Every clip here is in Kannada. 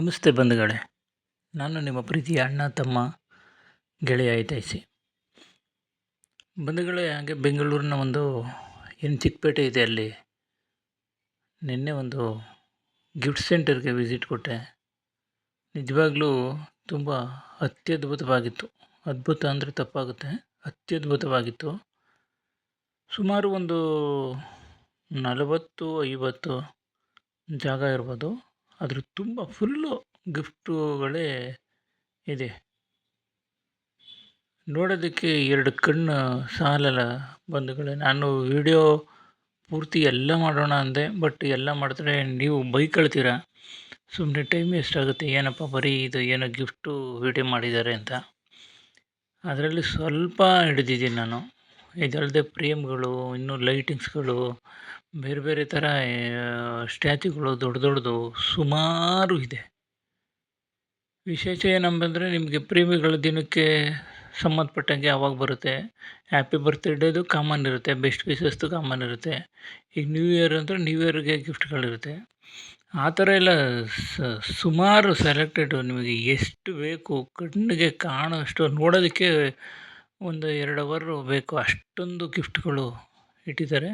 ನಮಸ್ತೆ ಬಂಧುಗಳೇ. ನಾನು ನಿಮ್ಮ ಪ್ರೀತಿಯ ಅಣ್ಣ, ತಮ್ಮ, ಗೆಳೆಯ ಐತೈಸಿ ಬಂಧುಗಳೇ, ಹಾಗೆ ಬೆಂಗಳೂರಿನ ಒಂದು ಏನು ಚಿಕ್ಕಪೇಟೆ ಇದೆ ಅಲ್ಲಿ. ನಿನ್ನೆ ಒಂದು ಗಿಫ್ಟ್ ಸೆಂಟರ್ಗೆ ವಿಸಿಟ್ ಕೊಟ್ಟೆ. ನಿಜವಾಗ್ಲೂ ತುಂಬ ಅತ್ಯದ್ಭುತವಾಗಿತ್ತು. ಅದ್ಭುತ ಅಂದರೆ ತಪ್ಪಾಗುತ್ತೆ. ಅತ್ಯದ್ಭುತವಾಗಿತ್ತು. ಸುಮಾರು ಒಂದು ನಲವತ್ತು ಐವತ್ತು ಜಾಗ ಇರ್ಬೋದು. ಅದ್ರ ತುಂಬ ಫುಲ್ಲು ಗಿಫ್ಟುಗಳೇ ಇದೆ. ನೋಡೋದಕ್ಕೆ ಎರಡು ಕಣ್ಣು ಸಾಲಲ್ಲ ಬಂಧುಗಳೇ. ನಾನು ವಿಡಿಯೋ ಪೂರ್ತಿ ಎಲ್ಲ ಮಾಡೋಣ ಅಂದೆ, ಬಟ್ ಎಲ್ಲ ಮಾಡಿದ್ರೆ ನೀವು ಬೈಕೊಳ್ತೀರ? ಸುಮ್ಮನೆ ಟೈಮ್ ಎಷ್ಟಾಗುತ್ತೆ ಏನಪ್ಪ ಬರೀ ಇದು ಏನೋ ಗಿಫ್ಟು ವಿಡಿಯೋ ಮಾಡಿದ್ದಾರೆ ಅಂತ. ಅದರಲ್ಲಿ ಸ್ವಲ್ಪ ಹಿಡಿದಿದ್ದೀನಿ ನಾನು. ಇದಲ್ಲದೆ ಫ್ರೇಮ್ಗಳು, ಇನ್ನೂ ಲೈಟಿಂಗ್ಸ್ಗಳು ಬೇರೆ ಬೇರೆ ಥರ ಸ್ಟ್ಯಾಚ್ಯುಗಳು ದೊಡ್ಡ ದೊಡ್ಡದು ಸುಮಾರು ಇದೆ. ವಿಶೇಷ ಏನಂಬಂದರೆ ನಿಮಗೆ ಪ್ರೇಮಿಗಳ ದಿನಕ್ಕೆ ಸಂಬಂಧಪಟ್ಟಂಗೆ ಅವಾಗ ಬರುತ್ತೆ. ಹ್ಯಾಪಿ ಬರ್ತ್ಡೇದು ಕಾಮನ್ ಇರುತ್ತೆ. ಬೆಸ್ಟ್ ವಿಶಸ್ದು ಕಾಮನ್ ಇರುತ್ತೆ. ಈಗ ನ್ಯೂ ಇಯರ್ ಅಂದರೆ ನ್ಯೂ ಇಯರ್ಗೆ ಗಿಫ್ಟ್ಗಳಿರುತ್ತೆ ಆ ಥರ ಎಲ್ಲ ಸುಮಾರು ಸೆಲೆಕ್ಟೆಡು ನಿಮಗೆ ಎಷ್ಟು ಬೇಕು, ಕಣ್ಣಿಗೆ ಕಾಣೋಷ್ಟು ನೋಡೋದಕ್ಕೆ ಒಂದು ಎರಡು ಅವರು ಬೇಕು. ಅಷ್ಟೊಂದು ಗಿಫ್ಟ್ಗಳು ಇಟ್ಟಿದ್ದಾರೆ.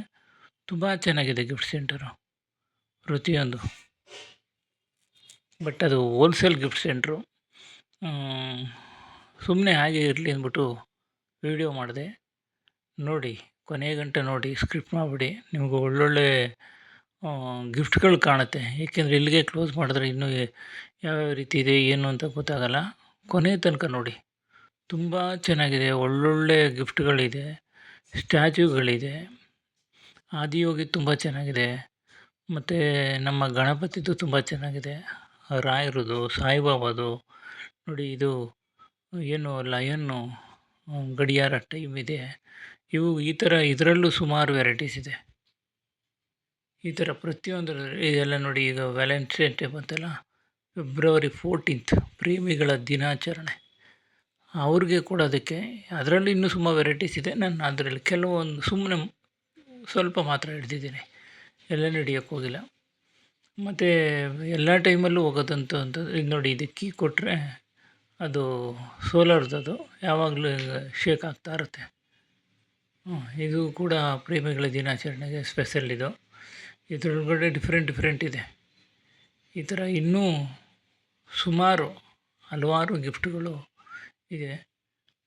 ತುಂಬ ಚೆನ್ನಾಗಿದೆ ಗಿಫ್ಟ್ ಸೆಂಟರು, ಪ್ರತಿಯೊಂದು. ಬಟ್ ಅದು ಹೋಲ್ಸೇಲ್ ಗಿಫ್ಟ್ ಸೆಂಟ್ರು. ಸುಮ್ಮನೆ ಹಾಗೆ ಇರಲಿ ಅಂದ್ಬಿಟ್ಟು ವೀಡಿಯೋ ಮಾಡಿದೆ. ನೋಡಿ, ಕೊನೆಯ ಗಂಟೆ ನೋಡಿ, ಸ್ಕ್ರಿಪ್ಟ್ ಮಾಡಿಬಿಡಿ. ನಿಮಗೆ ಒಳ್ಳೊಳ್ಳೆ ಗಿಫ್ಟ್ಗಳು ಕಾಣುತ್ತೆ. ಏಕೆಂದರೆ ಇಲ್ಲಿಗೆ ಕ್ಲೋಸ್ ಮಾಡಿದ್ರೆ ಇನ್ನೂ ಯಾವ್ಯಾವ ರೀತಿ ಇದೆ, ಏನು ಅಂತ ಗೊತ್ತಾಗಲ್ಲ. ಕೊನೆಯ ತನಕ ನೋಡಿ. ತುಂಬ ಚೆನ್ನಾಗಿದೆ. ಒಳ್ಳೊಳ್ಳೆ ಗಿಫ್ಟ್ಗಳಿದೆ. ಸ್ಟ್ಯಾಚ್ಯುಗಳಿದೆ. ಆದಿಯೋಗಿ ತುಂಬ ಚೆನ್ನಾಗಿದೆ. ಮತ್ತು ನಮ್ಮ ಗಣಪತಿದು ತುಂಬ ಚೆನ್ನಾಗಿದೆ. ರಾಯರದು, ಸಾಯಿಬಾಬಾದು, ನೋಡಿ ಇದು ಏನು ಲಯನ್ನು ಗಡಿಯಾರ ಟೈಮ್ ಇದೆ ಇವು ಈ ಥರ ಇದರಲ್ಲೂ ಸುಮಾರು ವೆರೈಟೀಸ್ ಇದೆ. ಈ ಥರ ಪ್ರತಿಯೊಂದರಲ್ಲಿ ಇದೆಲ್ಲ ನೋಡಿ ಈಗ ವ್ಯಾಲೆಂಟೈನ್ ಡೇ ಬಂತಲ್ಲ, ಫೆಬ್ರವರಿ ಫೋರ್ಟೀನ್ತ್, ಪ್ರೇಮಿಗಳ ದಿನಾಚರಣೆ. ಅವ್ರಿಗೆ ಕೊಡೋದಕ್ಕೆ ಅದರಲ್ಲಿ ಇನ್ನೂ ಸುಮಾರು ವೆರೈಟೀಸ್ ಇದೆ. ನಾನು ಅದರಲ್ಲಿ ಕೆಲವೊಂದು ಸುಮ್ಮನೆ ಸ್ವಲ್ಪ ಮಾತ್ರ ಹಿಡ್ದಿದ್ದೀನಿ. ಎಲ್ಲ ಹಿಡಿಯೋಕ್ಕೆ ಹೋಗಿಲ್ಲ. ಮತ್ತು ಎಲ್ಲ ಟೈಮಲ್ಲೂ ಹೋಗೋದಂತ ಅಂತ ಇದು ನೋಡಿ ಇದು ಕೀ ಕೊಟ್ಟರೆ ಅದು ಸೋಲಾರ್ದದು ಯಾವಾಗಲೂ ಶೇಕ್ ಆಗ್ತಾ ಇರುತ್ತೆ. ಇದು ಕೂಡ ಪ್ರೇಮಿಗಳ ದಿನಾಚರಣೆಗೆ ಸ್ಪೆಷಲ್ ಇದು. ಇದರೊಳಗಡೆ ಡಿಫ್ರೆಂಟ್ ಡಿಫ್ರೆಂಟ್ ಇದೆ. ಈ ಥರ ಇನ್ನೂ ಸುಮಾರು ಹಲವಾರು ಗಿಫ್ಟ್ಗಳು ಇದೆ.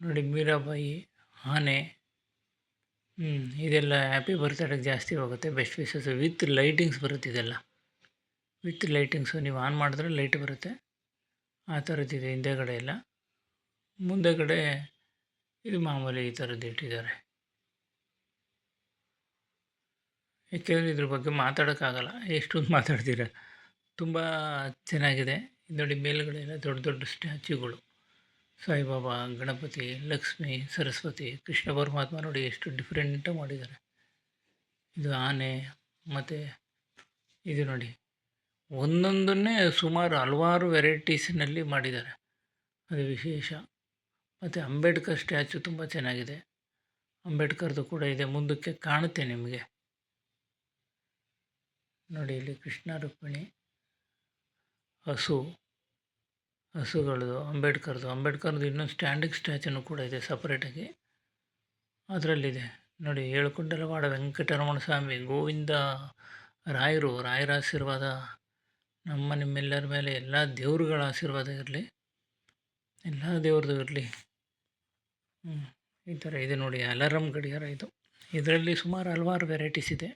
ನೋಡಿ ಮೀರಾಬಾಯಿ, ಆನೆ ಹ್ಞೂ ಇದೆಲ್ಲ ಹ್ಯಾಪಿ ಬರ್ತಡೇಗೆ ಜಾಸ್ತಿ ಹೋಗುತ್ತೆ. ಬೆಸ್ಟ್ ವಿಶಸ್ ವಿತ್ ಲೈಟಿಂಗ್ಸ್ ಬರುತ್ತೆ ಇದೆಲ್ಲ. ವಿತ್ ಲೈಟಿಂಗ್ಸು ನೀವು ಆನ್ ಮಾಡಿದ್ರೆ ಲೈಟ್ ಬರುತ್ತೆ. ಆ ಥರದ್ದಿದೆ ಹಿಂದೆಗಡೆ ಎಲ್ಲ. ಮುಂದೆಗಡೆ ಇದು ಮಾಮೂಲಿ ಈ ಥರದ್ದು ಇಟ್ಟಿದ್ದಾರೆ. ಯಾಕೆಂದರೆ ಇದ್ರ ಬಗ್ಗೆ ಮಾತಾಡೋಕ್ಕಾಗಲ್ಲ. ಎಷ್ಟೊಂದು ಮಾತಾಡ್ತೀರ. ತುಂಬ ಚೆನ್ನಾಗಿದೆ. ನೋಡಿ ಮೇಲುಗಡೆ ಎಲ್ಲ ದೊಡ್ಡ ದೊಡ್ಡ ಸ್ಟ್ಯಾಚ್ಯುಗಳು ಸಾಯಿಬಾಬಾ, ಗಣಪತಿ, ಲಕ್ಷ್ಮಿ, ಸರಸ್ವತಿ, ಕೃಷ್ಣ ಪರಮಾತ್ಮ ನೋಡಿ ಎಷ್ಟು ಡಿಫ್ರೆಂಟ್ ಮಾಡಿದ್ದಾರೆ. ಇದು ಆನೆ, ಮತ್ತು ಇದು ನೋಡಿ. ಒಂದೊಂದನ್ನೇ ಸುಮಾರು ಹಲವಾರು ವೆರೈಟೀಸಿನಲ್ಲಿ ಮಾಡಿದ್ದಾರೆ. ಅದು ವಿಶೇಷ. ಮತ್ತು ಅಂಬೇಡ್ಕರ್ ಸ್ಟ್ಯಾಚು ತುಂಬ ಚೆನ್ನಾಗಿದೆ. ಅಂಬೇಡ್ಕರ್ದು ಕೂಡ ಇದೆ. ಮುಂದಕ್ಕೆ ಕಾಣುತ್ತೆ ನಿಮಗೆ. ನೋಡಿ ಇಲ್ಲಿ ಕೃಷ್ಣ ರುಕ್ಮಿಣಿ ಹಸು. ಹಸುಗಳದು, ಅಂಬೇಡ್ಕರ್ದು. ಅಂಬೇಡ್ಕರ್ದು ಇನ್ನೊಂದು ಸ್ಟ್ಯಾಂಡಿಂಗ್ ಸ್ಟ್ಯಾಚುನು ಕೂಡ ಇದೆ ಸಪ್ರೇಟಾಗಿ ಅದರಲ್ಲಿದೆ. ನೋಡಿ ಹೇಳ್ಕೊಂಡಲವಾಡ ವೆಂಕಟರಮಣ ಸ್ವಾಮಿ, ಗೋವಿಂದ ರಾಯರು, ರಾಯರ ಆಶೀರ್ವಾದ. ನಮ್ಮ ನಿಮ್ಮೆಲ್ಲರ ಮೇಲೆ ಎಲ್ಲ ದೇವರುಗಳ ಆಶೀರ್ವಾದ ಇರಲಿ. ಎಲ್ಲ ದೇವ್ರದ್ದು ಇರಲಿ. ಈ ಥರ ಇದೆ ನೋಡಿ ಅಲಾರಮ್ ಗಡಿಯಾರ ಇದು. ಇದರಲ್ಲಿ ಸುಮಾರು ಹಲವಾರು ವೆರೈಟೀಸ್ ಇದೆ.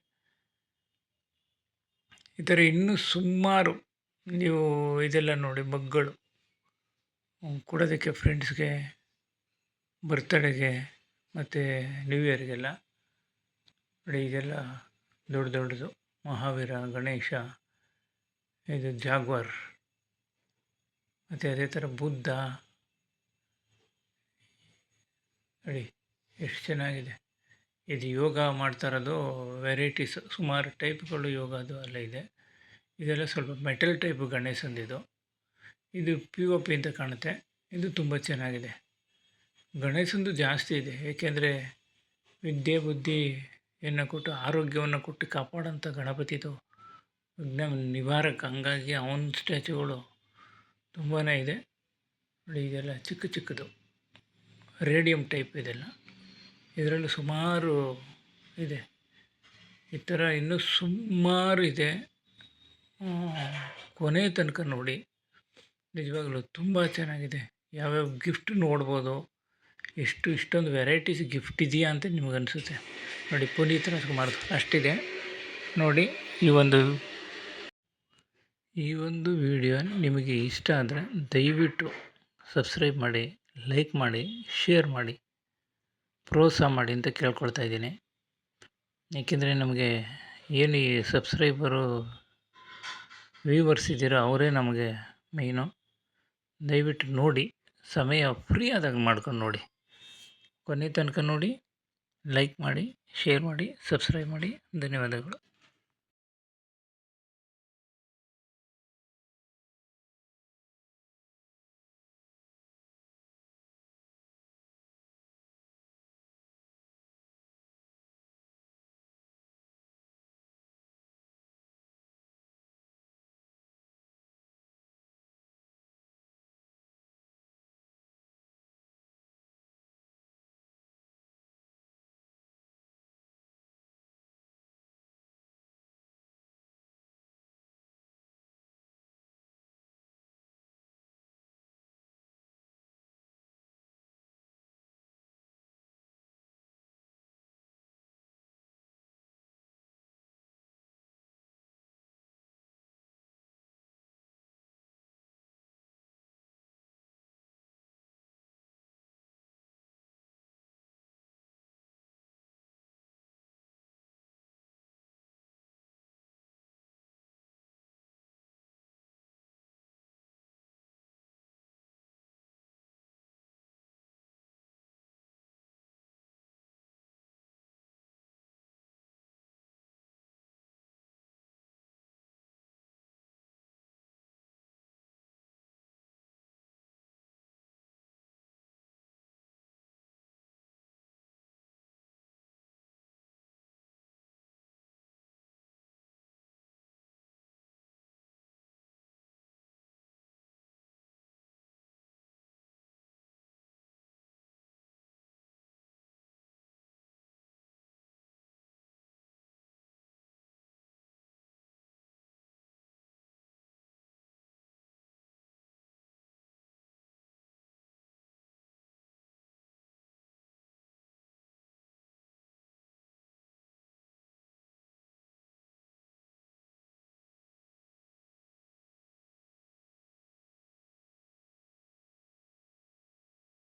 ಈ ಥರ ಇನ್ನೂ ಸುಮಾರು ನೀವು ಇದೆಲ್ಲ ನೋಡಿ, ಮಗ್ಗಳು. ಕೊಡೋದಕ್ಕೆ ಫ್ರೆಂಡ್ಸ್ಗೆ ಬರ್ತಡೇಗೆ ಮತ್ತು ನ್ಯೂ ಇಯರ್ಗೆಲ್ಲ ನೋಡಿ ಇದೆಲ್ಲ ದೊಡ್ಡ ದೊಡ್ಡದು ಮಹಾವೀರ, ಗಣೇಶ, ಇದು ಜಾಗ್ವರ್, ಮತ್ತು ಅದೇ ಥರ ಬುದ್ಧ. ನೋಡಿ ಎಷ್ಟು ಚೆನ್ನಾಗಿದೆ. ಇದು ಯೋಗ ಮಾಡ್ತಾ ಇರೋದು ವೆರೈಟೀಸ್ ಸುಮಾರು ಟೈಪ್ಗಳು ಯೋಗದು ಅಲ್ಲೇ ಇದೆ. ಇದೆಲ್ಲ ಸ್ವಲ್ಪ ಮೆಟಲ್ ಟೈಪ್ ಗಣೇಶಂದಿದು. ಇದು ಪಿ ಒ ಪಿ ಅಂತ ಕಾಣುತ್ತೆ. ಇದು ತುಂಬ ಚೆನ್ನಾಗಿದೆ. ಗಣೇಶಂದು ಜಾಸ್ತಿ ಇದೆ. ಏಕೆಂದರೆ ವಿದ್ಯೆ ಬುದ್ಧಿಯನ್ನು ಕೊಟ್ಟು, ಆರೋಗ್ಯವನ್ನು ಕೊಟ್ಟು ಕಾಪಾಡೋಂಥ ಗಣಪತಿದು ವಿಘ್ನ ನಿವಾರಕ. ಹಂಗಾಗಿ ಅವನ ಸ್ಟ್ಯಾಚುಗಳು ತುಂಬಾ ಇದೆ. ನೋಡಿ, ಇದೆಲ್ಲ ಚಿಕ್ಕ ಚಿಕ್ಕದು. ರೇಡಿಯಂ ಟೈಪ್ ಇದೆಲ್ಲ. ಇದರಲ್ಲಿ ಸುಮಾರು ಇದೆ. ಈ ಥರ ಇನ್ನೂ ಸುಮಾರು ಇದೆ. ಕೊನೆ ತನಕ ನೋಡಿ. ನಿಜವಾಗ್ಲೂ ತುಂಬ ಚೆನ್ನಾಗಿದೆ. ಯಾವ್ಯಾವ ಗಿಫ್ಟ್ ನೋಡ್ಬೋದು, ಎಷ್ಟು ಇಷ್ಟೊಂದು ವೆರೈಟೀಸ್ ಗಿಫ್ಟ್ ಇದೆಯಾ ಅಂತ ನಿಮ್ಗೆ ಅನಿಸುತ್ತೆ. ನೋಡಿ, ಪುನೀತ್ ರಾಜ್ಕುಮಾರ್ದು ಅಷ್ಟಿದೆ. ನೋಡಿ, ಈ ಒಂದು ಈ ಒಂದು ವಿಡಿಯೋ ನಿಮಗೆ ಇಷ್ಟ ಆದರೆ ದಯವಿಟ್ಟು ಸಬ್ಸ್ಕ್ರೈಬ್ ಮಾಡಿ ಲೈಕ್ ಮಾಡಿ ಶೇರ್ ಮಾಡಿ, ಪ್ರೋತ್ಸಾಹ ಮಾಡಿ ಅಂತ ಕೇಳ್ಕೊಳ್ತಾ ಇದ್ದೀನಿ. ಏಕೆಂದರೆ ನಮಗೆ ಏನು ಈ ಸಬ್ಸ್ಕ್ರೈಬರು ವ್ಯೂವರ್ಸ್ ಇದ್ದೀರೋ ಅವರೇ ನಮಗೆ ಮೇಯ್ನು ದಯವಿಟ್ಟು ನೋಡಿ, ಸಮಯ ಫ್ರೀ ಆದಾಗ ಮಾಡ್ಕೊಂಡು ನೋಡಿ. ಕೊನೆ ತನಕ ನೋಡಿ ಲೈಕ್ ಮಾಡಿ ಶೇರ್ ಮಾಡಿ ಸಬ್ಸ್ಕ್ರೈಬ್ ಮಾಡಿ. ಧನ್ಯವಾದಗಳು.